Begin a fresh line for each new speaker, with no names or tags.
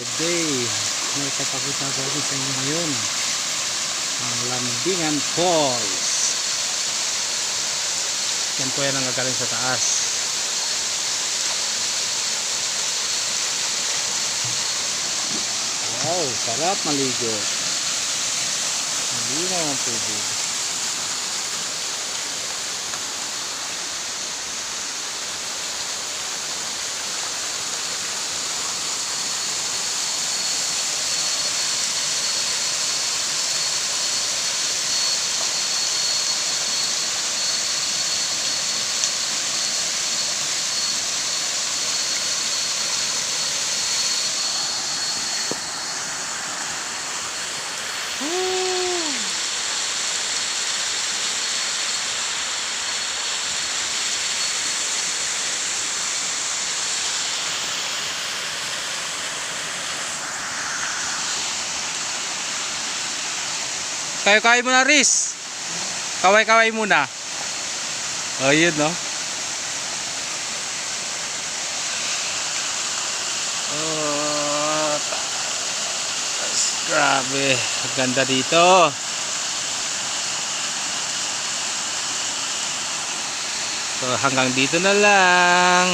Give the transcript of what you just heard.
Good day. May papakita ko rin sa inyo ngayon. Ang Lambingan Falls. Yan po yan ang gagaling sa taas. Wow, sarap maligo. Malinaw ang tubig. Kayo-kayo muna, Riz. Kaway-kaway muna. Oh, yun, no? Oh, grabe. Ganda dito. So, hanggang dito na lang.